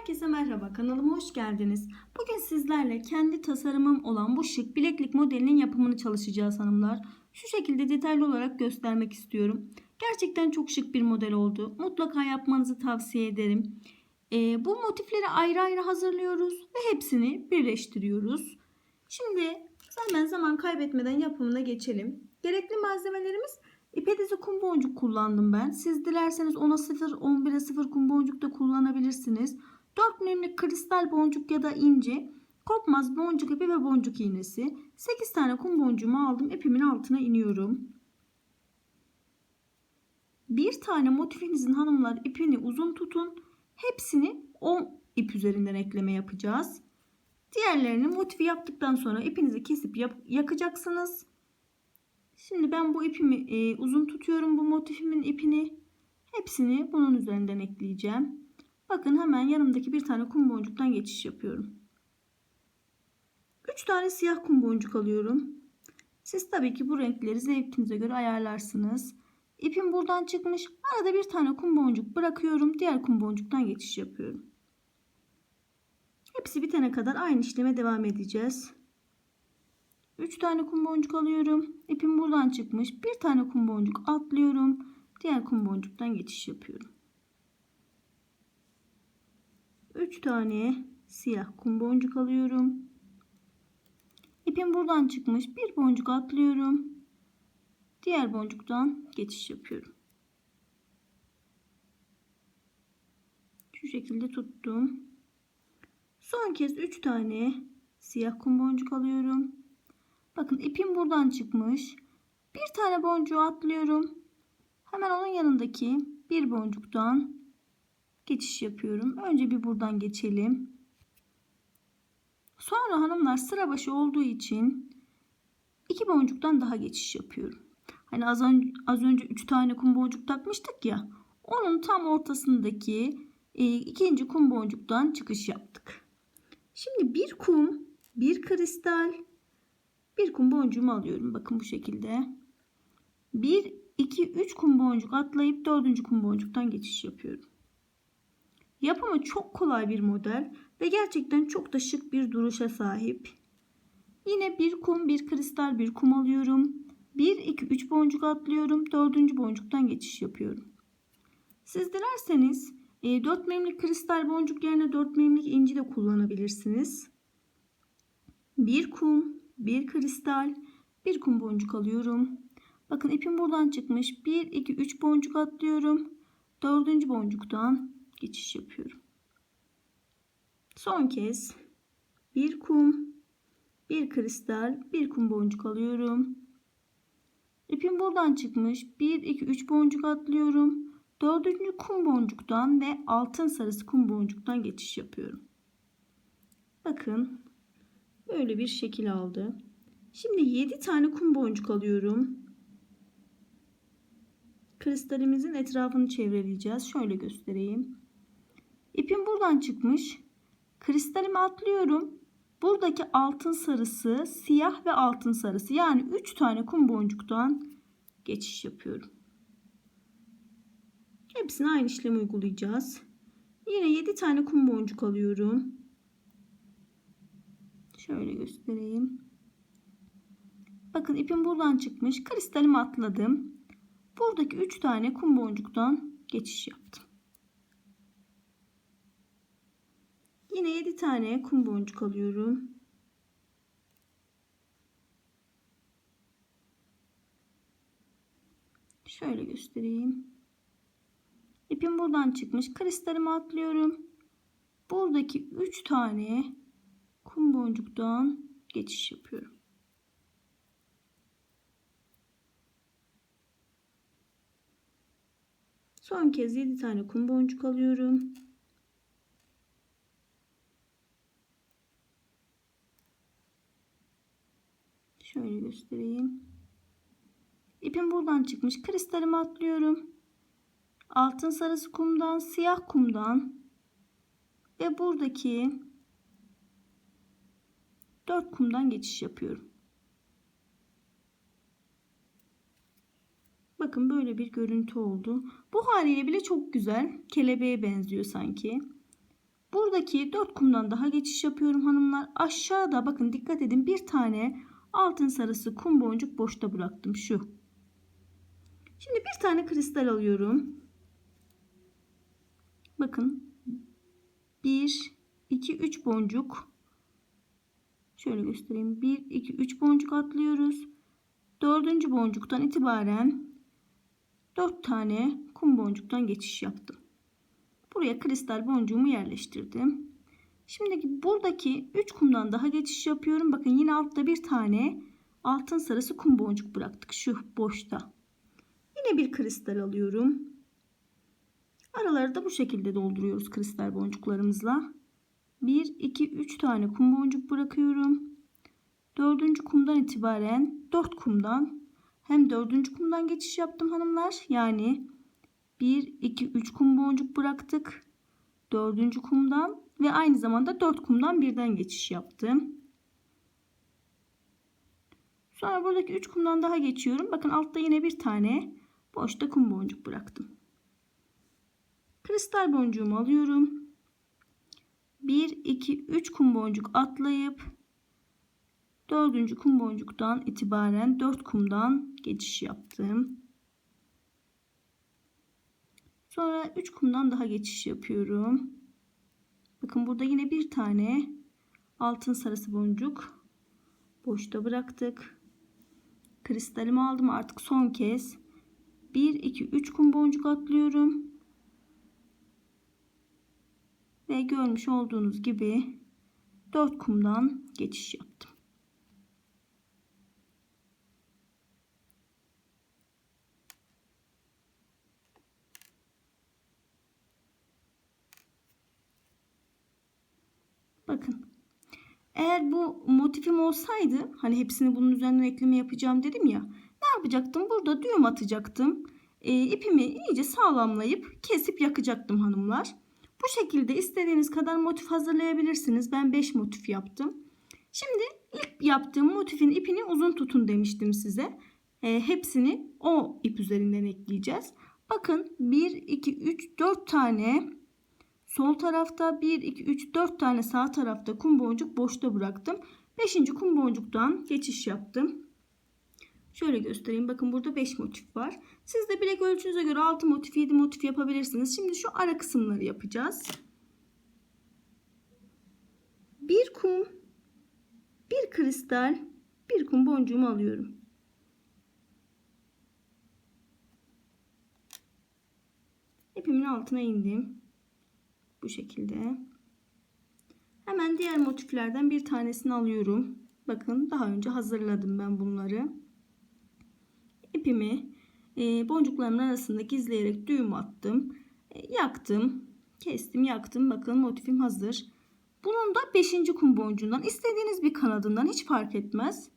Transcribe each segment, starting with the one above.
Herkese merhaba kanalıma hoş geldiniz. Bugün sizlerle kendi tasarımım olan bu şık bileklik modelinin yapımını çalışacağız hanımlar. Şu şekilde detaylı olarak göstermek istiyorum. Gerçekten çok şık bir model oldu. Mutlaka yapmanızı tavsiye ederim. Ee, bu motifleri ayrı ayrı hazırlıyoruz ve hepsini birleştiriyoruz. Şimdi hemen zaman kaybetmeden yapımına geçelim. Gerekli malzemelerimiz İpe kum boncuk kullandım ben. Siz dilerseniz 10'a 0, 11'e 0 kum boncuk da kullanabilirsiniz. 4 milimlik kristal boncuk ya da ince, kopmaz boncuk ipi ve boncuk iğnesi. 8 tane kum boncuğumu aldım. İpimin altına iniyorum. Bir tane motifinizin hanımlar ipini uzun tutun. Hepsini o ip üzerinden ekleme yapacağız. Diğerlerini motifi yaptıktan sonra ipinizi kesip yakacaksınız. Şimdi ben bu ipimi e, uzun tutuyorum bu motifimin ipini. Hepsini bunun üzerinden ekleyeceğim. Bakın hemen yanımdaki bir tane kum boncuktan geçiş yapıyorum. 3 tane siyah kum boncuk alıyorum. Siz tabii ki bu renkleri zevkinize göre ayarlarsınız. İpim buradan çıkmış. Arada bir tane kum boncuk bırakıyorum. Diğer kum boncuktan geçiş yapıyorum. Hepsi bitene kadar aynı işleme devam edeceğiz. 3 tane kum boncuk alıyorum. İpim buradan çıkmış. Bir tane kum boncuk atlıyorum. Diğer kum boncuktan geçiş yapıyorum. 3 tane siyah kum boncuk alıyorum. İpim buradan çıkmış. Bir boncuk atlıyorum. Diğer boncuktan geçiş yapıyorum. Şu şekilde tuttum. Son kez 3 tane siyah kum boncuk alıyorum. Bakın ipim buradan çıkmış. Bir tane boncuğu atlıyorum. Hemen onun yanındaki bir boncuktan geçiş yapıyorum. Önce bir buradan geçelim. Sonra hanımlar sıra başı olduğu için iki boncuktan daha geçiş yapıyorum. Hani az önce, az önce üç tane kum boncuk takmıştık ya. Onun tam ortasındaki e, ikinci kum boncuktan çıkış yaptık. Şimdi bir kum, bir kristal, bir kum boncuğumu alıyorum. Bakın bu şekilde. 1, 2, 3 kum boncuk atlayıp 4. kum boncuktan geçiş yapıyorum. Yapımı çok kolay bir model ve gerçekten çok da şık bir duruşa sahip. Yine bir kum, bir kristal, bir kum alıyorum. 1, 2, 3 boncuk atlıyorum. 4. boncuktan geçiş yapıyorum. Siz dilerseniz 4 e, milimlik kristal boncuk yerine 4 milimlik inci de kullanabilirsiniz. Bir kum, bir kristal, bir kum boncuk alıyorum. Bakın ipim buradan çıkmış. 1, 2, 3 boncuk atlıyorum. Dördüncü boncuktan geçiş yapıyorum. Son kez bir kum, bir kristal, bir kum boncuk alıyorum. İpim buradan çıkmış. 1, 2, 3 boncuk atlıyorum. Dördüncü kum boncuktan ve altın sarısı kum boncuktan geçiş yapıyorum. Bakın Böyle bir şekil aldı. Şimdi 7 tane kum boncuk alıyorum. Kristalimizin etrafını çevreleyeceğiz. Şöyle göstereyim. İpim buradan çıkmış. Kristalimi atlıyorum. Buradaki altın sarısı, siyah ve altın sarısı yani 3 tane kum boncuktan geçiş yapıyorum. Hepsine aynı işlemi uygulayacağız. Yine 7 tane kum boncuk alıyorum. Şöyle göstereyim. Bakın ipim buradan çıkmış. Kristalimi atladım. Buradaki 3 tane kum boncuktan geçiş yaptım. Yine 7 tane kum boncuk alıyorum. Şöyle göstereyim. İpim buradan çıkmış. Kristalimi atlıyorum. Buradaki 3 tane kum boncuktan geçiş yapıyorum. Son kez 7 tane kum boncuk alıyorum. Şöyle göstereyim. İpim buradan çıkmış. Kristalimi atlıyorum. Altın sarısı kumdan, siyah kumdan ve buradaki 4 kumdan geçiş yapıyorum. Bakın böyle bir görüntü oldu. Bu haliyle bile çok güzel. Kelebeğe benziyor sanki. Buradaki 4 kumdan daha geçiş yapıyorum hanımlar. Aşağıda bakın dikkat edin bir tane altın sarısı kum boncuk boşta bıraktım şu. Şimdi bir tane kristal alıyorum. Bakın 1 2 3 boncuk. Şöyle göstereyim. 1 2 3 boncuk atlıyoruz. Dördüncü boncuktan itibaren 4 tane kum boncuktan geçiş yaptım. Buraya kristal boncuğumu yerleştirdim. Şimdi buradaki 3 kumdan daha geçiş yapıyorum. Bakın yine altta bir tane altın sarısı kum boncuk bıraktık şu boşta. Yine bir kristal alıyorum. Araları da bu şekilde dolduruyoruz kristal boncuklarımızla. 1, 2, 3 tane kum boncuk bırakıyorum. Dördüncü kumdan itibaren 4 kumdan hem dördüncü kumdan geçiş yaptım hanımlar. Yani 1, 2, 3 kum boncuk bıraktık. Dördüncü kumdan ve aynı zamanda 4 kumdan birden geçiş yaptım. Sonra buradaki 3 kumdan daha geçiyorum. Bakın altta yine bir tane boşta kum boncuk bıraktım. Kristal boncuğumu alıyorum. 1, 2, 3 kum boncuk atlayıp dördüncü kum boncuktan itibaren 4 kumdan geçiş yaptım. Sonra 3 kumdan daha geçiş yapıyorum. Bakın burada yine bir tane altın sarısı boncuk boşta bıraktık. Kristalimi aldım artık son kez. 1 2 3 kum boncuk atlıyorum. Ve görmüş olduğunuz gibi 4 kumdan geçiş yaptım. Bakın. Eğer bu motifim olsaydı hani hepsini bunun üzerinden ekleme yapacağım dedim ya. Ne yapacaktım? Burada düğüm atacaktım. E, ipimi iyice sağlamlayıp kesip yakacaktım hanımlar. Bu şekilde istediğiniz kadar motif hazırlayabilirsiniz. Ben 5 motif yaptım. Şimdi ilk yaptığım motifin ipini uzun tutun demiştim size. E, hepsini o ip üzerinden ekleyeceğiz. Bakın 1, 2, 3, 4 tane Sol tarafta 1, 2, 3, 4 tane sağ tarafta kum boncuk boşta bıraktım. 5. kum boncuktan geçiş yaptım. Şöyle göstereyim. Bakın burada 5 motif var. Siz de bilek ölçünüze göre 6 motif 7 motif yapabilirsiniz. Şimdi şu ara kısımları yapacağız. Bir kum, bir kristal, bir kum boncuğumu alıyorum. İpimin altına indim. Bu şekilde. Hemen diğer motiflerden bir tanesini alıyorum. Bakın daha önce hazırladım ben bunları. İpimi e, boncuklarımın arasında gizleyerek düğüm attım. E, yaktım. Kestim yaktım. Bakın motifim hazır. Bunun da 5. kum boncuğundan istediğiniz bir kanadından hiç fark etmez.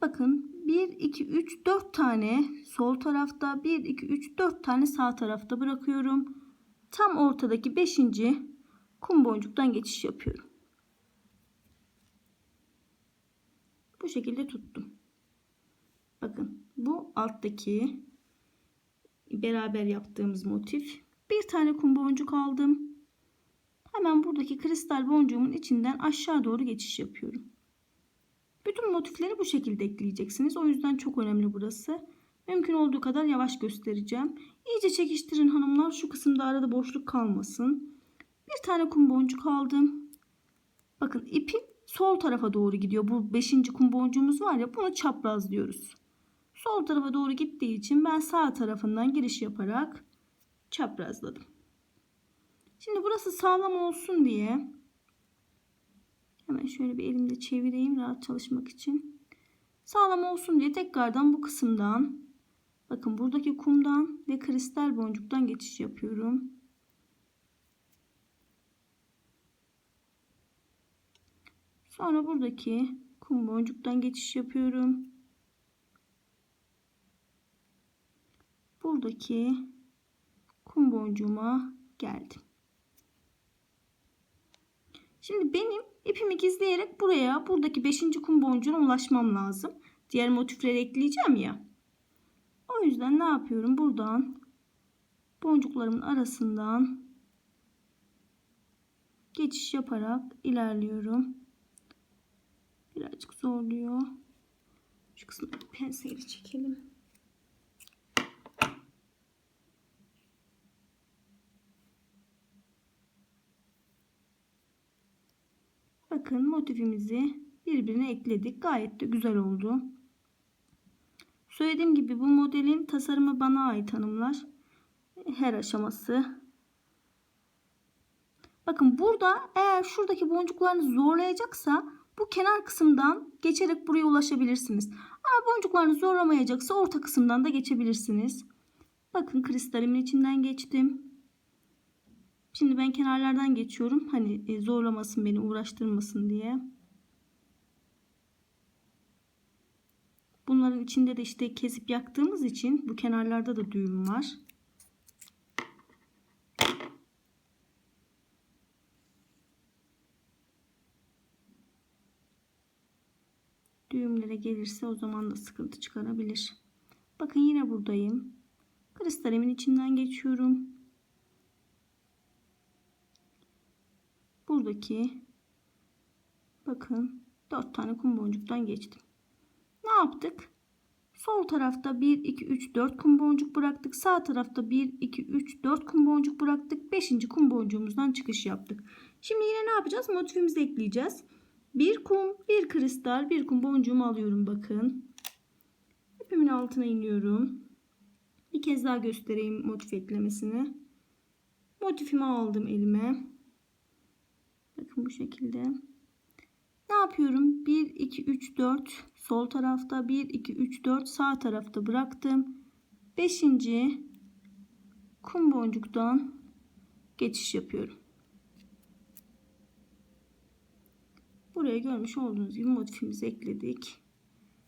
Bakın 1, 2, 3, 4 tane sol tarafta 1, 2, 3, 4 tane sağ tarafta bırakıyorum tam ortadaki 5. kum boncuktan geçiş yapıyorum. Bu şekilde tuttum. Bakın bu alttaki beraber yaptığımız motif. Bir tane kum boncuk aldım. Hemen buradaki kristal boncuğumun içinden aşağı doğru geçiş yapıyorum. Bütün motifleri bu şekilde ekleyeceksiniz. O yüzden çok önemli burası. Mümkün olduğu kadar yavaş göstereceğim. İyice çekiştirin hanımlar. Şu kısımda arada boşluk kalmasın. Bir tane kum boncuk aldım. Bakın ipin sol tarafa doğru gidiyor. Bu beşinci kum boncuğumuz var ya bunu çapraz diyoruz. Sol tarafa doğru gittiği için ben sağ tarafından giriş yaparak çaprazladım. Şimdi burası sağlam olsun diye hemen şöyle bir elimde çevireyim rahat çalışmak için. Sağlam olsun diye tekrardan bu kısımdan Bakın buradaki kumdan ve kristal boncuktan geçiş yapıyorum. Sonra buradaki kum boncuktan geçiş yapıyorum. Buradaki kum boncuğuma geldim. Şimdi benim ipimi gizleyerek buraya buradaki 5. kum boncuğuna ulaşmam lazım. Diğer motifleri ekleyeceğim ya. O yüzden ne yapıyorum? Buradan boncuklarımın arasından geçiş yaparak ilerliyorum. Birazcık zorluyor. Şu kısmı penseyle çekelim. Bakın motifimizi birbirine ekledik. Gayet de güzel oldu. Söylediğim gibi bu modelin tasarımı bana ait hanımlar. Her aşaması. Bakın burada eğer şuradaki boncuklarınız zorlayacaksa bu kenar kısımdan geçerek buraya ulaşabilirsiniz. Ama boncuklarınız zorlamayacaksa orta kısımdan da geçebilirsiniz. Bakın kristalimin içinden geçtim. Şimdi ben kenarlardan geçiyorum. Hani e, zorlamasın beni uğraştırmasın diye. Bunların içinde de işte kesip yaktığımız için bu kenarlarda da düğüm var. Düğümlere gelirse o zaman da sıkıntı çıkarabilir. Bakın yine buradayım. Kristalimin içinden geçiyorum. Buradaki bakın 4 tane kum boncuktan geçtim. Ne yaptık? Sol tarafta 1, 2, 3, 4 kum boncuk bıraktık. Sağ tarafta 1, 2, 3, 4 kum boncuk bıraktık. 5. kum boncuğumuzdan çıkış yaptık. Şimdi yine ne yapacağız? Motifimizi ekleyeceğiz. Bir kum, bir kristal, bir kum boncuğumu alıyorum bakın. İpimin altına iniyorum. Bir kez daha göstereyim motif eklemesini. Motifimi aldım elime. Bakın bu şekilde. Ne yapıyorum? 1, 2, 3, 4 sol tarafta 1, 2, 3, 4 sağ tarafta bıraktım. 5. kum boncuktan geçiş yapıyorum. Buraya görmüş olduğunuz gibi motifimizi ekledik.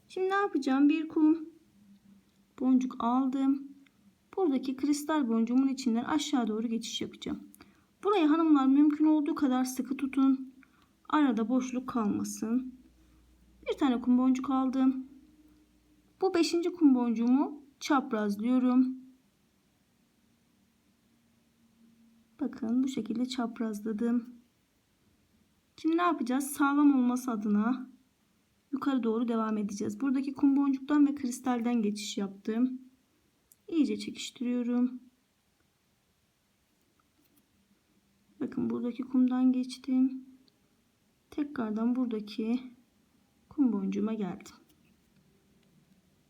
Şimdi ne yapacağım? Bir kum boncuk aldım. Buradaki kristal boncuğumun içinden aşağı doğru geçiş yapacağım. Buraya hanımlar mümkün olduğu kadar sıkı tutun. Arada boşluk kalmasın. Bir tane kum boncuk aldım. Bu beşinci kum boncuğumu çaprazlıyorum. Bakın bu şekilde çaprazladım. Şimdi ne yapacağız? Sağlam olması adına yukarı doğru devam edeceğiz. Buradaki kum boncuktan ve kristalden geçiş yaptım. İyice çekiştiriyorum. Bakın buradaki kumdan geçtim. Tekrardan buradaki kum boncuğuma geldim.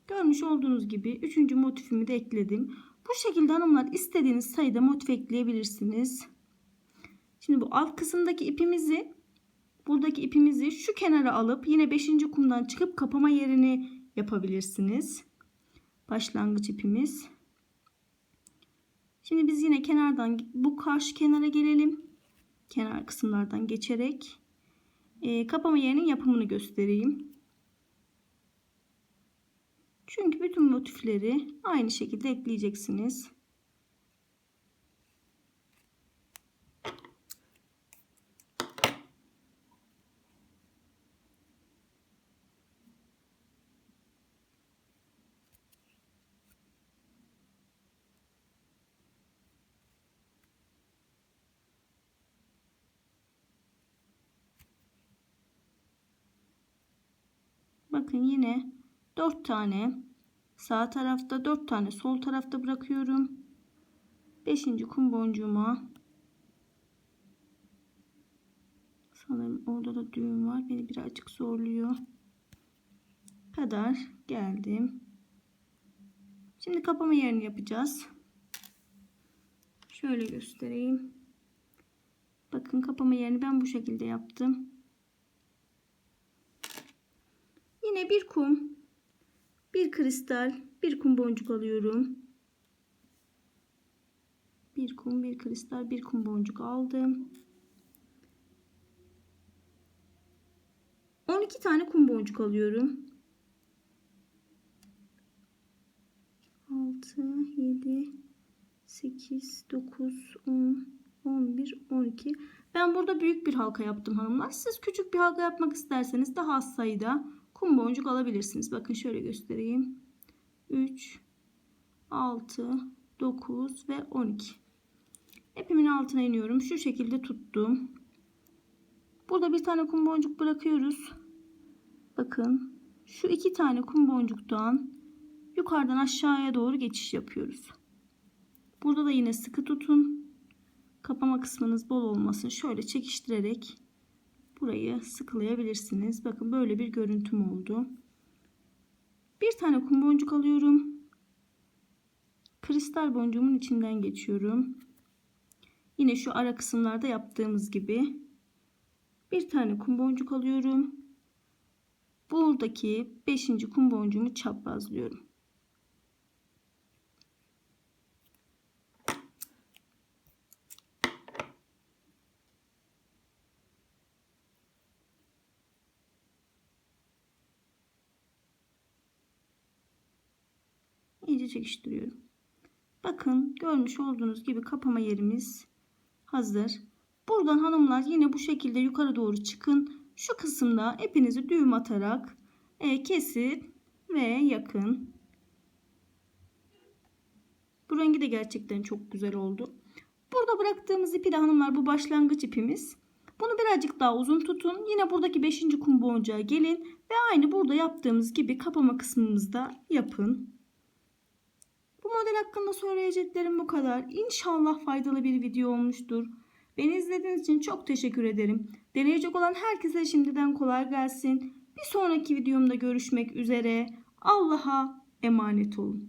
Görmüş olduğunuz gibi üçüncü motifimi de ekledim. Bu şekilde hanımlar istediğiniz sayıda motif ekleyebilirsiniz. Şimdi bu alt kısımdaki ipimizi buradaki ipimizi şu kenara alıp yine 5. kumdan çıkıp kapama yerini yapabilirsiniz. Başlangıç ipimiz. Şimdi biz yine kenardan bu karşı kenara gelelim. Kenar kısımlardan geçerek e, kapama yerinin yapımını göstereyim. Çünkü bütün motifleri aynı şekilde ekleyeceksiniz. Bakın yine 4 tane sağ tarafta 4 tane sol tarafta bırakıyorum. 5. kum boncuğuma sanırım orada da düğüm var. Beni birazcık zorluyor. Kadar geldim. Şimdi kapama yerini yapacağız. Şöyle göstereyim. Bakın kapama yerini ben bu şekilde yaptım. Yine bir kum, bir kristal, bir kum boncuk alıyorum. Bir kum, bir kristal, bir kum boncuk aldım. 12 tane kum boncuk alıyorum. 6, 7, 8, 9, 10, 11, 12. Ben burada büyük bir halka yaptım hanımlar. Siz küçük bir halka yapmak isterseniz daha az sayıda kum boncuk alabilirsiniz. Bakın şöyle göstereyim. 3, 6, 9 ve 12. İpimin altına iniyorum. Şu şekilde tuttum. Burada bir tane kum boncuk bırakıyoruz. Bakın şu iki tane kum boncuktan yukarıdan aşağıya doğru geçiş yapıyoruz. Burada da yine sıkı tutun. Kapama kısmınız bol olmasın. Şöyle çekiştirerek burayı sıkılayabilirsiniz. Bakın böyle bir görüntüm oldu. Bir tane kum boncuk alıyorum. Kristal boncuğumun içinden geçiyorum. Yine şu ara kısımlarda yaptığımız gibi bir tane kum boncuk alıyorum. Buradaki 5. kum boncuğumu çaprazlıyorum. Çekiştiriyorum. Bakın görmüş olduğunuz gibi kapama yerimiz hazır. Buradan hanımlar yine bu şekilde yukarı doğru çıkın. Şu kısımda ipinizi düğüm atarak e, kesin ve yakın. Bu rengi de gerçekten çok güzel oldu. Burada bıraktığımız ipi de hanımlar bu başlangıç ipimiz. Bunu birazcık daha uzun tutun. Yine buradaki 5. kum boncuğa gelin ve aynı burada yaptığımız gibi kapama kısmımızda yapın. Bu model hakkında söyleyeceklerim bu kadar. İnşallah faydalı bir video olmuştur. Beni izlediğiniz için çok teşekkür ederim. Deneyecek olan herkese şimdiden kolay gelsin. Bir sonraki videomda görüşmek üzere. Allah'a emanet olun.